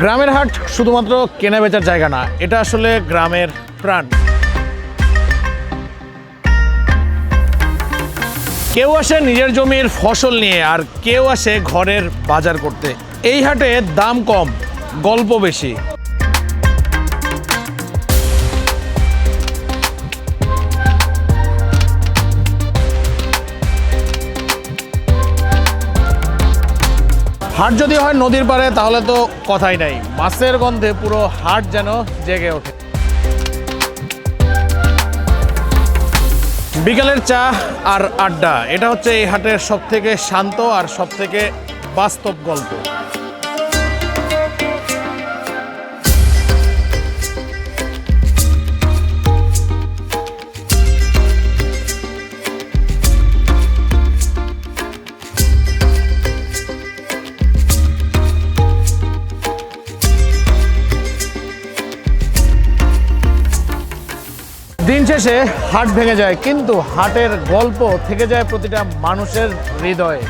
গ্রামের হাট শুধুমাত্র কেনা বেচার জায়গা না, এটা আসলে গ্রামের প্রাণ। কেউ আসে নিজের জমির ফসল নিয়ে আর কেউ আসে ঘরের বাজার করতে। এই হাটে দাম কম, গল্প বেশি। হাট যদি হয় নদীর পারে তাহলে তো কথাই নাই। মাছের গন্ধে পুরো হাট যেন জেগে ওঠে। বিকালের চা আর আড্ডা, এটা হচ্ছে এই হাটের সব থেকে শান্ত আর সব থেকে বাস্তব গল্প। দিন শেষে হাট ভেঙে যায় কিন্তু হাটের গল্প থেকে যায় প্রতিটা মানুষের হৃদয়ে।